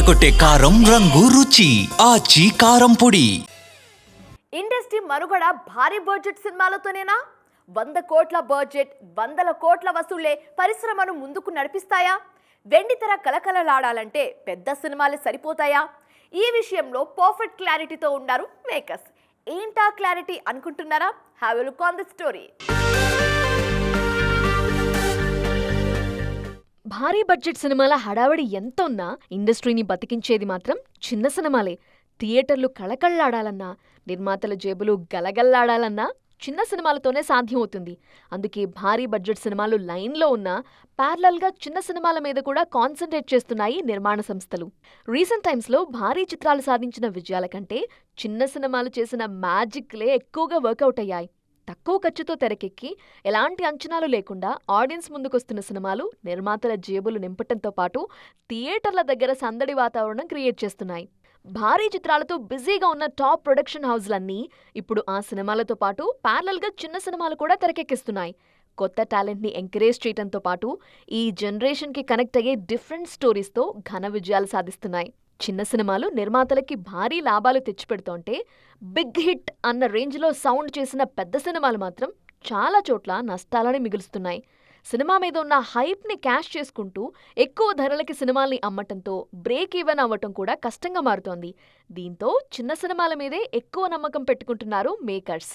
అదరగొట్టే కారం రంగు రుచి ఆచి కారం పొడి. ఇండస్ట్రీ మనుగడ భారీ బడ్జెట్ సినిమాలతోనేనా? వంద కోట్ల బడ్జెట్ వందల కోట్ల వసూళ్ళే పరిశ్రమను ముందుకు నడిపిస్తాయా? వెండితెర కలకలలాడాలంటే పెద్ద సినిమాలే సరిపోతాయా? ఈ విషయంలో పర్ఫెక్ట్ క్లారిటీతో ఉన్నారు మేకర్స్ ఏంటా క్లారిటీ అనుకుంటున్నారా? Have look on the story భారీ బడ్జెట్ సినిమాల హడావడి ఎంతున్నా ఇండస్ట్రీని బతికించేది మాత్రం చిన్న సినిమాలే. థియేటర్లు కళకళ్ళాడాలన్నా నిర్మాతల జేబులు గలగల్లాడాలన్నా చిన్న సినిమాలతోనే సాధ్యమవుతుంది. అందుకే భారీ బడ్జెట్ సినిమాలు లైన్లో ఉన్నా ప్యారలల్గా చిన్న సినిమాల మీద కూడా కాన్సన్ట్రేట్ చేస్తున్నాయి నిర్మాణ సంస్థలు. రీసెంట్ టైమ్స్లో భారీ చిత్రాలు సాధించిన విజయాల కంటే చిన్న సినిమాలు చేసిన మ్యాజిక్లే ఎక్కువగా వర్కౌట్ అయ్యాయి. తక్కువ ఖర్చుతో తెరకెక్కి ఎలాంటి అంచనాలు లేకుండా ఆడియన్స్ ముందుకొస్తున్న సినిమాలు నిర్మాతల జేబులు నింపటంతో పాటు థియేటర్ల దగ్గర సందడి వాతావరణం క్రియేట్ చేస్తున్నాయి. భారీ చిత్రాలతో బిజీగా ఉన్న టాప్ ప్రొడక్షన్ హౌస్లన్నీ ఇప్పుడు ఆ సినిమాలతో పాటు ప్యారలల్గా చిన్న సినిమాలు కూడా తెరకెక్కిస్తున్నాయి. కొత్త టాలెంట్ని ఎంకరేజ్ చేయడంతో పాటు ఈ జనరేషన్కి కనెక్ట్ అయ్యే డిఫరెంట్ స్టోరీస్తో ఘన విజయాలు సాధిస్తున్నాయి. చిన్న సినిమాలు నిర్మాతలకి భారీ లాభాలు తెచ్చిపెడుతోంటే బిగ్ హిట్ అన్న రేంజ్లో సౌండ్ చేసిన పెద్ద సినిమాలు మాత్రం చాలా చోట్ల నష్టాలని మిగులుస్తున్నాయి. సినిమా మీద ఉన్న హైప్ని క్యాష్ చేసుకుంటూ ఎక్కువ ధరలకి సినిమాల్ని అమ్మటంతో బ్రేక్ ఈవెన్ అవ్వటం కూడా కష్టంగా మారుతోంది. దీంతో చిన్న సినిమాల మీదే ఎక్కువ నమ్మకం పెట్టుకుంటున్నారు మేకర్స్.